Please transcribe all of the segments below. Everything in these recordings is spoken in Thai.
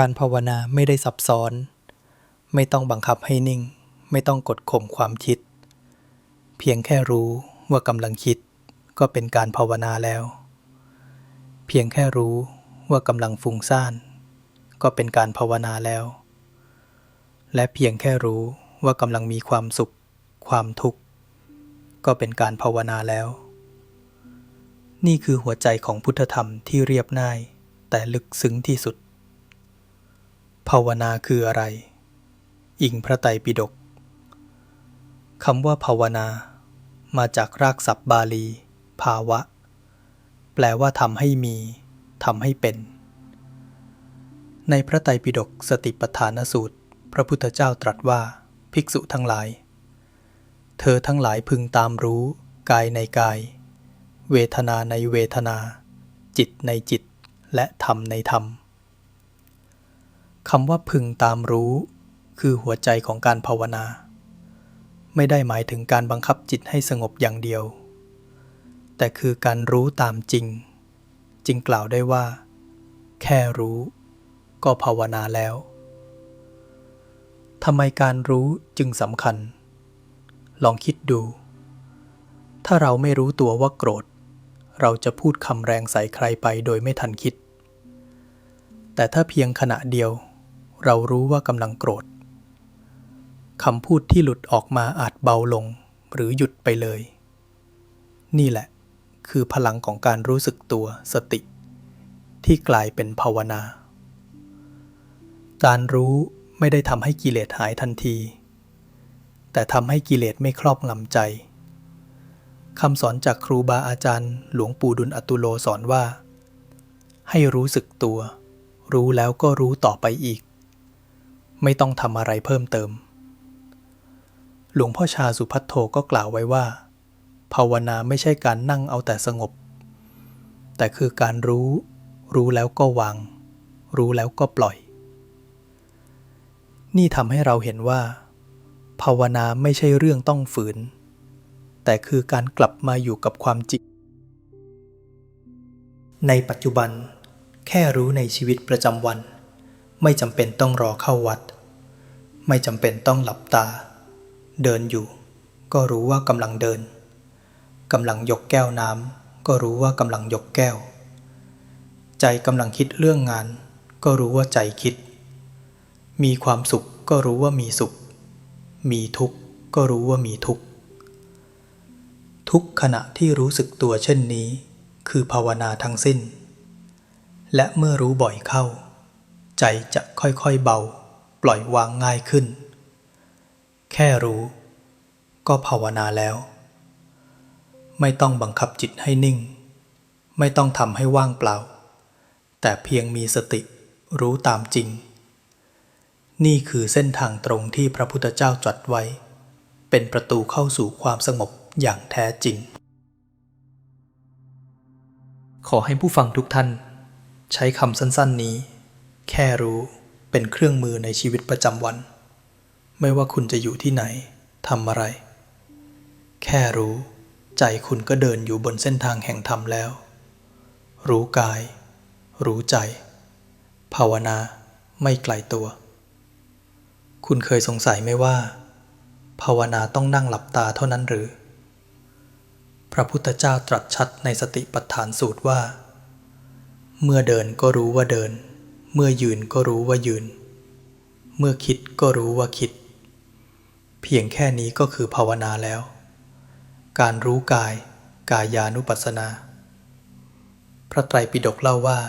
การภาวนาไม่ได้ซับซ้อน ไม่ต้องบังคับให้นิ่ง ไม่ต้องกดข่มความคิด เพียงแค่รู้ว่ากำลังคิด ก็เป็นการภาวนาแล้ว เพียงแค่รู้ว่ากำลังฟุ้งซ่าน ก็เป็นการภาวนาแล้ว และเพียงแค่รู้ว่ากำลังมีความสุข ความทุกข์ ก็เป็นการภาวนาแล้ว นี่คือหัวใจของพุทธธรรมที่เรียบง่าย แต่ลึกซึ้งที่สุด ภาวนาคืออะไร อิงพระไตรปิฎกคำว่าภาวนา มาจากรากศัพท์บาลี ภาวะ แปลว่าทำให้มีทำให้เป็น ในพระไตรปิฎกสติปัฏฐานสูตร พระพุทธเจ้าตรัสว่า ภิกษุทั้งหลาย เธอทั้งหลายพึงตามรู้ กายในกาย เวทนาในเวทนา จิตในจิต และธรรมในธรรม คำว่าพึงตามรู้ คือหัวใจของการภาวนา ไม่ได้หมายถึงการบังคับจิตให้สงบอย่างเดียว แต่คือการรู้ตามจริง จึงกล่าวได้ว่า แค่รู้ ก็ภาวนาแล้วทำไมการรู้จึงสำคัญ ลองคิดดู ถ้าเราไม่รู้ตัวว่าโกรธ เราจะพูดคำแรงใส่ใครไปโดยไม่ทันคิด แต่ถ้าเพียงขณะเดียว เรารู้ว่ากำลังโกรธคำพูดที่หลุดออกมาอาจเบาลงหรือหยุดไปเลย นี่แหละ คือพลังของการรู้สึกตัวสติ ที่กลายเป็นภาวนา การรู้ไม่ได้ทำให้กิเลสหายทันที แต่ทำให้กิเลสไม่ครอบงำใจคำสอนจากครูบาอาจารย์ หลวงปู่ดุลอตุโลสอนว่า ให้รู้สึกตัว รู้แล้วก็รู้ต่อไปอีก ไม่ต้องทำอะไรเพิ่มเติม หลวงพ่อชาสุพัทโทก็กล่าวไว้ว่า ภาวนาไม่ใช่การนั่งเอาแต่สงบ แต่คือการรู้ รู้แล้วก็วาง รู้แล้วก็ปล่อย นี่ทำให้เราเห็นว่า ภาวนาไม่ใช่เรื่องต้องฝืน แต่คือการกลับมาอยู่กับความจริงในปัจจุบันแค่รู้ในชีวิตประจำวัน ไม่จำเป็นต้องรอเข้าวัด ไม่จำเป็นต้องหลับตา เดินอยู่ ก็รู้ว่ากำลังเดินกำลังยกแก้วน้ำก็รู้ว่ากำลังยกแก้ว ใจกำลังคิดเรื่องงาน ก็รู้ว่าใจคิด มีความสุขก็รู้ว่ามีสุข มีทุกข์ก็รู้ว่ามีทุกข์ทุกขณะที่รู้สึกตัวเช่นนี้ คือภาวนาทั้งสิ้น และเมื่อรู้บ่อยเข้า ใจจะค่อยๆเบา ปล่อยวางง่ายขึ้น แค่รู้ ก็ภาวนาแล้ว ไม่ต้องบังคับจิตให้นิ่ง ไม่ต้องทำให้ว่างเปล่า แต่เพียงมีสติรู้ตามจริง นี่คือเส้นทางตรงที่พระพุทธเจ้าตรัสไว้ เป็นประตูเข้าสู่ความสงบอย่างแท้จริง ขอให้ผู้ฟังทุกท่าน ใช้คำสั้นๆนี้ แค่รู้ เป็นเครื่องมือในชีวิตประจำวัน ไม่ว่าคุณจะอยู่ที่ไหนทำอะไร แค่รู้ ใจคุณก็เดินอยู่บนเส้นทางแห่งธรรมแล้ว รู้กาย รู้ใจ ภาวนาไม่ไกลตัว คุณเคยสงสัยไหมว่า ภาวนาต้องนั่งหลับตาเท่านั้นหรือ พระพุทธเจ้าตรัสชัดในสติปัฏฐานสูตรว่า เมื่อเดินก็รู้ว่าเดิน เมื่อยืนก็รู้ว่ายืน เมื่อคิดก็รู้ว่าคิด เพียงแค่นี้ก็คือภาวนาแล้ว การรู้กายกายานุปัสสนา พระไตรปิฎกเล่าว่า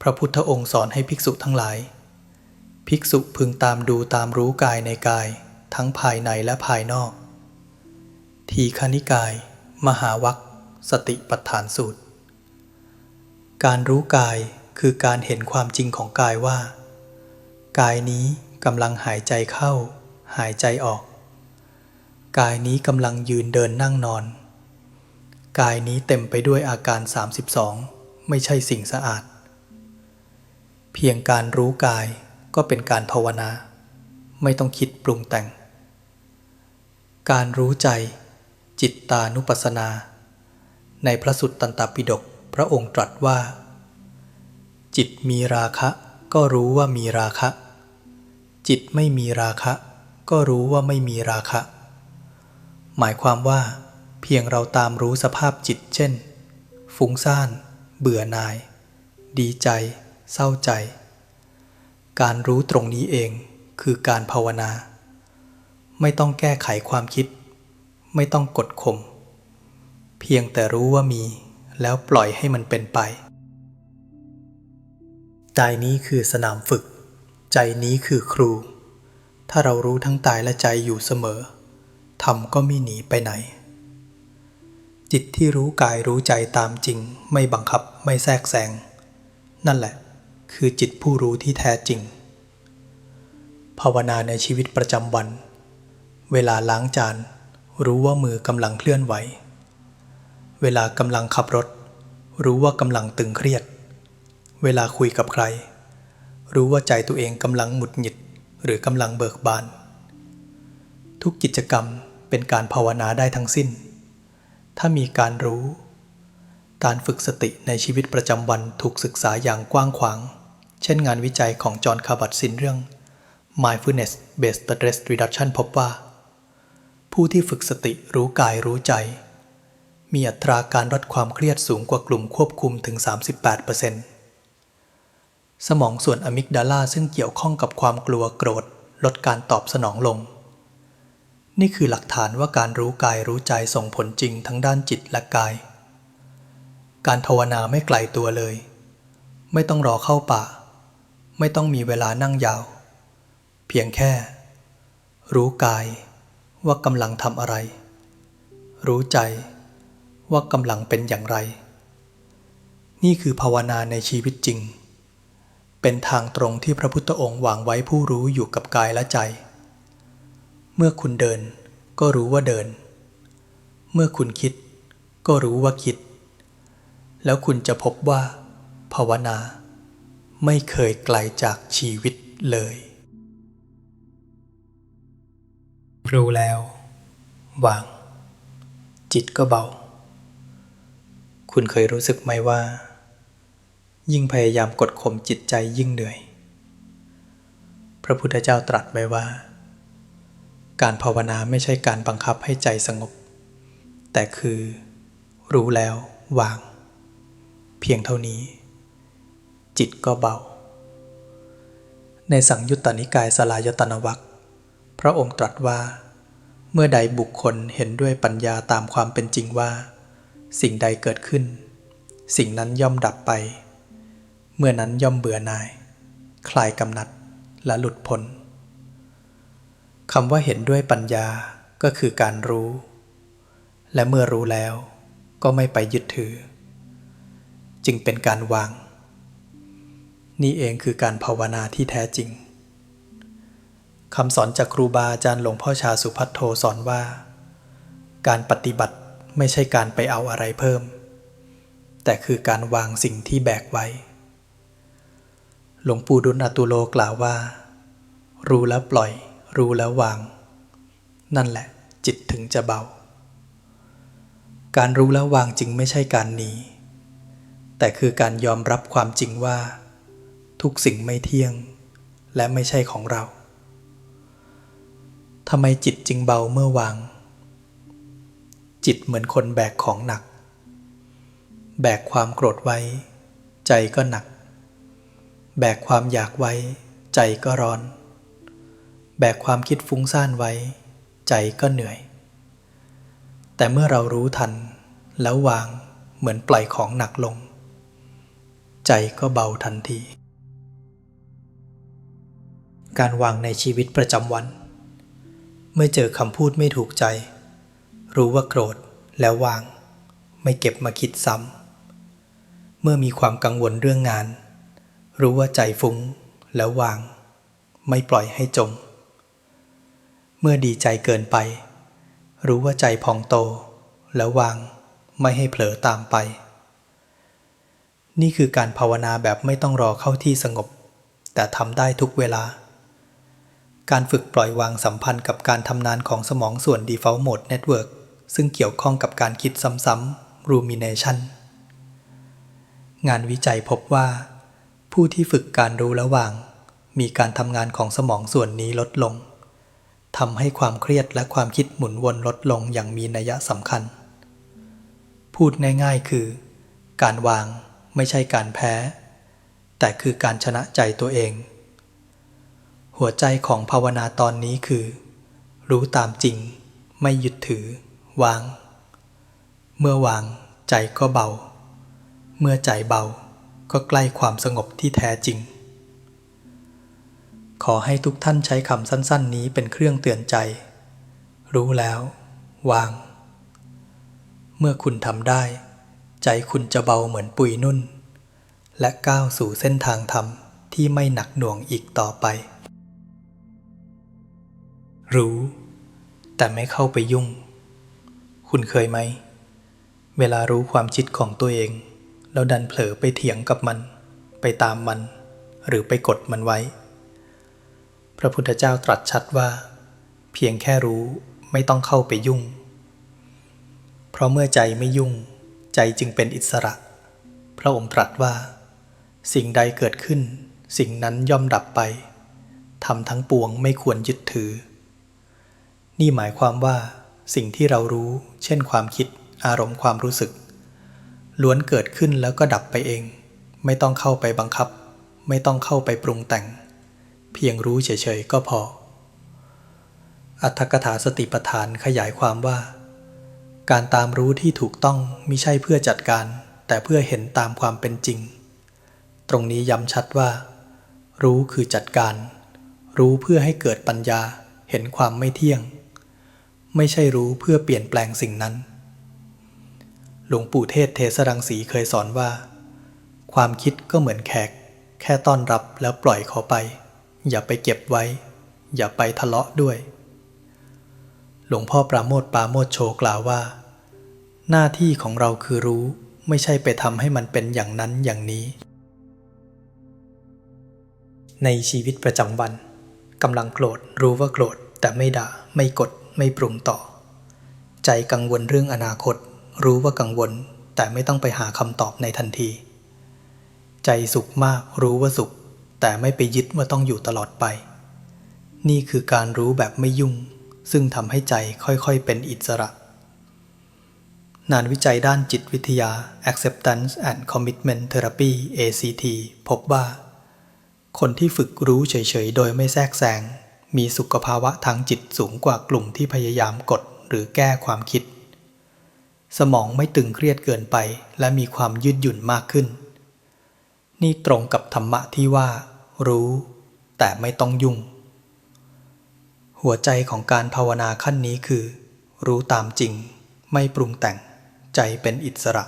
พระพุทธองค์สอนให้ภิกษุทั้งหลาย ภิกษุพึงตามดูตามรู้กายในกายทั้งภายในและภายนอก ทีคณิกาย มหาวัคสติปัฏฐานสูตร การรู้กาย คือการเห็นความจริงของกายว่า กายนี้กำลังหายใจเข้า หายใจออก กายนี้กำลังยืนเดินนั่งนอน กายนี้เต็มไปด้วยอาการ 32 ไม่ใช่สิ่งสะอาด เพียงการรู้กายก็เป็นการภาวนา ไม่ต้องคิดปรุงแต่ง การรู้ใจ จิตตานุปัสสนา ในพระสุตตันตปิฎกพระองค์ตรัสว่า จิตมีราคะ ก็รู้ว่ามีราคะ จิตไม่มีราคะ ก็รู้ว่าไม่มีราคะ หมายความว่า เพียงเราตามรู้สภาพจิต เช่น ฟุ้งซ่าน เบื่อหน่าย ดีใจ เศร้าใจ การรู้ตรงนี้เองคือการภาวนา ไม่ต้องแก้ไขความคิด ไม่ต้องกดข่มเพียงแต่รู้ว่ามีแล้วปล่อยให้มันเป็นไป ใจนี้คือสนามฝึก ใจนี้คือครู ถ้าเรารู้ทั้งตายและใจอยู่เสมอธรรมก็ไม่หนีไปไหน จิตที่รู้กายรู้ใจตามจริง ไม่บังคับไม่แทรกแซงนั่นแหละ คือจิตผู้รู้ที่แท้จริง ภาวนาในชีวิตประจำวัน เวลาล้างจาน รู้ว่ามือกำลังเคลื่อนไหว เวลากำลังขับรถ รู้ว่ากำลังตึงเครียด เวลาคุยกับใคร รู้ว่าใจตัวเองกำลังหงุดหงิดหรือกำลังเบิกบาน ทุกกิจกรรมเป็นการภาวนาได้ทั้งสิ้น ถ้ามีการรู้ การฝึกสติในชีวิตประจำวันถูกศึกษาอย่างกว้างขวาง เช่นงานวิจัยของจอห์นคาบัตซินเรื่อง Mindfulness Based Stress Reduction พบว่า ผู้ที่ฝึกสติรู้กายรู้ใจ มีอัตราการลดความเครียดสูงกว่ากลุ่มควบคุมถึง 38% สมองส่วนอะมิกดาลาซึ่งเกี่ยวข้องกับความกลัวโกรธ ลดการตอบสนองลง นี่คือหลักฐานว่าการรู้กายรู้ใจส่งผลจริงทั้งด้านจิตและกาย การภาวนาไม่ไกลตัวเลย ไม่ต้องรอเข้าป่า ไม่ต้องมีเวลานั่งยาว เพียงแค่ รู้กายว่ากำลังทำอะไร รู้ใจว่ากำลังเป็นอย่างไร นี่คือภาวนาในชีวิตจริง เป็นทางตรงที่พระพุทธองค์วางไว้ผู้รู้อยู่กับกายและใจ เมื่อคุณเดินก็รู้ว่าเดิน เมื่อคุณคิดก็รู้ว่าคิด แล้วคุณจะพบว่า ภาวนา ไม่เคยไกลจากชีวิตเลย รู้แล้ว วาง จิตก็เบา คุณเคยรู้สึกไหมว่า ยิ่งพยายามกดข่มจิตใจยิ่งเหนื่อย พระพุทธเจ้าตรัสไว้ว่า การภาวนาไม่ใช่การบังคับให้ใจสงบ แต่คือ รู้แล้ววาง เพียงเท่านี้ จิตก็เบา ในสังยุตตนิกายสลายตนวัคพระองค์ตรัสว่า เมื่อใดบุคคลเห็นด้วยปัญญาตามความเป็นจริงว่า สิ่งใดเกิดขึ้น สิ่งนั้นย่อมดับไป เมื่อนั้นย่อมเบื่อหน่าย คลายกำหนัดและหลุดพ้นคำว่าเห็นด้วยปัญญาก็คือการรู้ และเมื่อรู้แล้วก็ไม่ไปยึดถือ จึงเป็นการวาง นี่เองคือการภาวนาที่แท้จริงคำสอนจากครูบาอาจารย์หลวงพ่อชาสุพัทโทสอนว่า การปฏิบัติไม่ใช่การไปเอาอะไรเพิ่ม แต่คือการวางสิ่งที่แบกไว้ หลวงปู่ดุลอตุโลกล่าวว่า รู้แล้วปล่อย รู้แล้ววาง นั่นแหละ จิตถึงจะเบา การรู้แล้ววางจริงไม่ใช่การหนีแต่คือการยอมรับความจริงว่า ทุกสิ่งไม่เที่ยง และไม่ใช่ของเราทำไมจิตจึงเบาเมื่อวาง จิตเหมือนคนแบกของหนัก แบกความโกรธไว้ ใจก็หนัก แบกความอยากไว้ ใจก็ร้อน แบกความคิดฟุ้งซ่านไว้ ใจก็เหนื่อย แต่เมื่อเรารู้ทัน แล้ววางเหมือนปล่อยของหนักลง ใจก็เบาทันที การวางในชีวิตประจำวัน เมื่อเจอคำพูดไม่ถูกใจ รู้ว่าโกรธแล้ววาง ไม่เก็บมาคิดซ้ำเมื่อมีความกังวลเรื่องงาน รู้ว่าใจฟุ้งแล้ววาง ไม่ปล่อยให้จม เมื่อดีใจเกินไป รู้ว่าใจพองโต แล้ววางไม่ให้เผลอตามไป นี่คือการภาวนาแบบไม่ต้องรอเข้าที่สงบ แต่ทำได้ทุกเวลา การฝึกปล่อยวางสัมพันธ์กับการทำงานของสมองส่วน default mode network ซึ่งเกี่ยวข้องกับการคิดซ้ำๆ rumination งานวิจัยพบว่า ผู้ที่ฝึกการรู้ระหว่าง มีการทำงานของสมองส่วนนี้ลดลงทำให้ความเครียดและความคิดหมุนวนลดลงอย่างมีนัยสำคัญ พูดง่ายๆคือ การวางไม่ใช่การแพ้ แต่คือการชนะใจตัวเอง หัวใจของภาวนาตอนนี้คือ รู้ตามจริง ไม่ยึดถือ วาง เมื่อวางใจก็เบา เมื่อใจเบา ก็ใกล้ความสงบที่แท้จริง ขอให้ทุกท่านใช้คำสั้น ๆ นี้เป็นเครื่องเตือนใจ รู้แล้ว วาง เมื่อคุณทำได้ ใจคุณจะเบาเหมือนปุยนุ่น และก้าวสู่เส้นทางธรรมที่ไม่หนักหน่วงอีกต่อไป รู้ แต่ไม่เข้าไปยุ่ง คุณเคยไหม เวลารู้ความคิดของตัวเอง แล้วดันเผลอไปเถียงกับมัน ไปตามมัน หรือไปกดมันไว้ พระพุทธเจ้าตรัสชัดว่า เพียงแค่รู้ไม่ต้องเข้าไปยุ่ง เพราะเมื่อใจไม่ยุ่ง ใจจึงเป็นอิสระ พระองค์ตรัสว่า สิ่งใดเกิดขึ้น สิ่งนั้นย่อมดับไปทำทั้งปวงไม่ควรยึดถือ นี่หมายความว่า สิ่งที่เรารู้ เช่นความคิดอารมณ์ความรู้สึก ล้วนเกิดขึ้นแล้วก็ดับไปเอง ไม่ต้องเข้าไปบังคับ ไม่ต้องเข้าไปปรุงแต่ง เพียงรู้เฉยๆก็พอ อัตถกถาสติปัฏฐานขยายความว่า การตามรู้ที่ถูกต้องมิใช่เพื่อจัดการ แต่เพื่อเห็นตามความเป็นจริง ตรงนี้ย้ำชัดว่า รู้คือจัดการ รู้เพื่อให้เกิดปัญญาเห็นความไม่เที่ยง ไม่ใช่รู้เพื่อเปลี่ยนแปลงสิ่งนั้น หลวงปู่เทศเทศรังสีเคยสอนว่า ความคิดก็เหมือนแขก แค่ต้อนรับแล้วปล่อยเขาไป อย่าไปเก็บไว้ อย่าไปทะเลาะด้วย หลวงพ่อปราโมทปราโมทโชกล่าวว่า หน้าที่ของเราคือรู้ไม่ใช่ไปทำให้มันเป็นอย่างนั้นอย่างนี้ ในชีวิตประจำวันกำลังโกรธรู้ว่าโกรธแต่ไม่ด่าไม่กดไม่ปรุงต่อ ใจกังวลเรื่องอนาคต รู้ว่ากังวล แต่ไม่ต้องไปหาคำตอบในทันที ใจสุขมากรู้ว่าสุข แต่ไม่ไปยึดว่าต้องอยู่ตลอดไป นี่คือการรู้แบบไม่ยุ่ง ซึ่งทำให้ใจค่อยๆเป็นอิสระงานวิจัยด้านจิตวิทยา Acceptance and Commitment Therapy ACT พบว่า คนที่ฝึกรู้เฉยๆ โดยไม่แทรกแซง มีสุขภาวะทางจิตสูงกว่ากลุ่มที่พยายามกดหรือแก้ความคิด สมองไม่ตึงเครียดเกินไป และมีความยืดหยุ่นมากขึ้น นี่ตรงกับธรรมะที่ว่า รู้ แต่ไม่ต้องยุ่ง หัวใจของการภาวนาขั้นนี้คือ รู้ตามจริง ไม่ปรุงแต่ง ใจเป็นอิสระ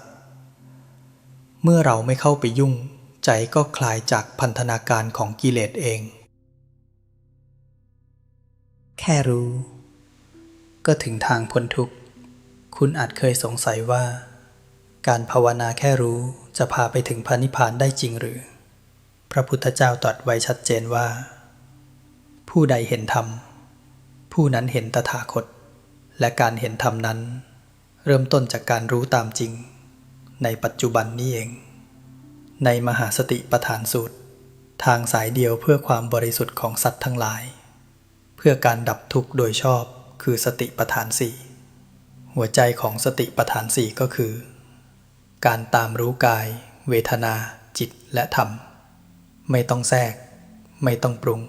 เมื่อเราไม่เข้าไปยุ่ง ใจก็คลายจากพันธนาการของกิเลสเอง แค่รู้ ก็ถึงทางพ้นทุกข์ คุณอาจเคยสงสัยว่า การภาวนาแค่รู้จะพาไปถึงพระนิพพานได้จริงหรือ พระพุทธเจ้าตรัสไว้ชัดเจนว่า ผู้ใดเห็นธรรม ผู้นั้นเห็นตถาคต และการเห็นธรรมนั้น เริ่มต้นจากการรู้ตามจริง ในปัจจุบันนี้เอง ในมหาสติปฐานสูตร ทางสายเดียวเพื่อความบริสุทธิ์ของสัตว์ทั้งหลาย เพื่อการดับทุกข์โดยชอบคือสติปฐานสี่ หัวใจของสติปัฏฐานสี่ก็คือ การตามรู้กาย เวทนา จิตและธรรม ไม่ต้องแทรก ไม่ต้องปรุง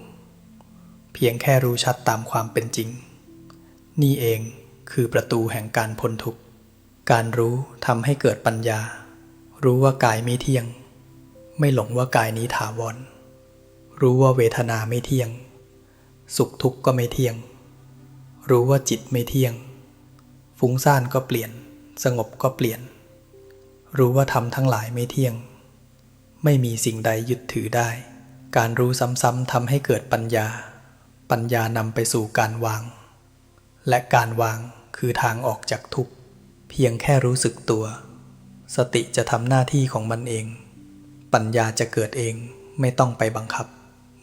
เพียงแค่รู้ชัดตามความเป็นจริง นี่เองคือประตูแห่งการพ้นทุกข์การรู้ทำให้เกิดปัญญา รู้ว่ากายไม่เที่ยง ไม่หลงว่ากายนี้ถาวร รู้ว่าเวทนาไม่เที่ยง สุขทุกข์ก็ไม่เที่ยง รู้ว่าจิตไม่เที่ยง ฟุ้งซ่านก็เปลี่ยน สงบก็เปลี่ยน รู้ว่าธรรมทั้งหลายไม่เที่ยง ไม่มีสิ่งใดยึดถือได้ การรู้ซ้ำๆทำให้เกิดปัญญา ปัญญานำไปสู่การวาง และการวางคือทางออกจากทุกข์ เพียงแค่รู้สึกตัว สติจะทำหน้าที่ของมันเอง ปัญญาจะเกิดเองไม่ต้องไปบังคับ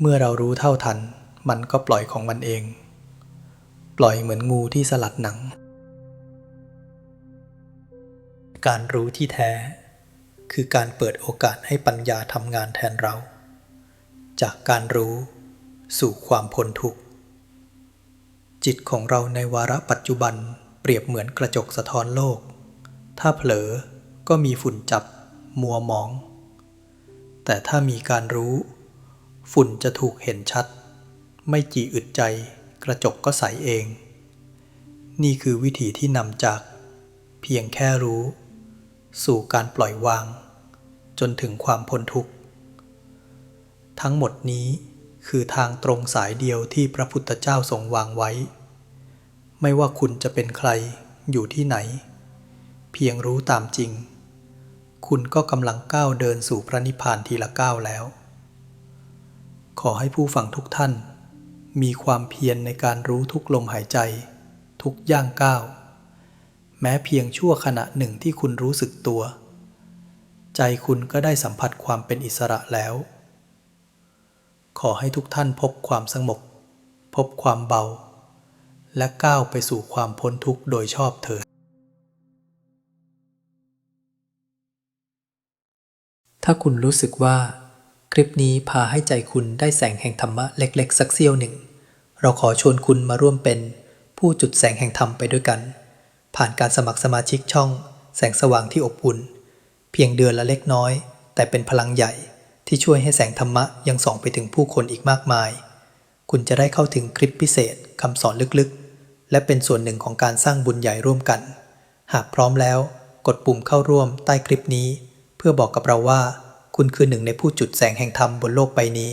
เมื่อเรารู้เท่าทัน มันก็ปล่อยของมันเอง ปล่อยเหมือนงูที่สลัดหนัง การรู้ที่แท้ คือการเปิดโอกาสให้ปัญญาทำงานแทนเรา จากการรู้สู่ความพ้นทุกข์ จิตของเราในวาระปัจจุบันเปรียบเหมือนกระจกสะท้อนโลก ถ้าเผลอก็มีฝุ่นจับ มัวหมอง แต่ถ้ามีการรู้ ฝุ่นจะถูกเห็นชัด ไม่จีอึดใจ กระจกก็ใสเอง นี่คือวิธีที่นำจากเพียงแค่รู้ สู่การปล่อยวาง จนถึงความพ้นทุกข์ ทั้งหมดนี้คือทางตรงสายเดียวที่พระพุทธเจ้าทรงวางไว้ ไม่ว่าคุณจะเป็นใครอยู่ที่ไหน เพียงรู้ตามจริง คุณก็กำลังก้าวเดินสู่พระนิพพานทีละก้าวแล้ว ขอให้ผู้ฟังทุกท่าน มีความเพียรในการรู้ทุกลมหายใจ ทุกย่างก้าว แม้เพียงชั่วขณะหนึ่งที่คุณรู้สึกตัว ใจคุณก็ได้สัมผัสความเป็นอิสระแล้ว ขอให้ทุกท่านพบความสงบพบความเบา และก้าวไปสู่ความพ้นทุกข์โดยชอบเถิดถ้าคุณรู้สึกว่า คลิปนี้พาให้ใจคุณได้แสงแห่งธรรมะเล็ก ๆ สักเสี้ยวหนึ่ง เราขอชวนคุณมาร่วมเป็นผู้จุดแสงแห่งธรรมไปด้วยกัน ผ่านการสมัครสมาชิกช่อง แสงสว่างที่อบอุ่น เพียงเดือนละเล็กน้อย แต่เป็นพลังใหญ่ที่ช่วยให้แสงธรรมะยังส่องไปถึงผู้คนอีกมากมาย คุณจะได้เข้าถึงคลิปพิเศษคำสอนลึกๆ และเป็นส่วนหนึ่งของการสร้างบุญใหญ่ร่วมกัน หากพร้อมแล้ว กดปุ่มเข้าร่วมใต้คลิปนี้ เพื่อบอกกับเราว่า คุณคือหนึ่งในผู้จุดแสงแห่งธรรมบนโลกใบนี้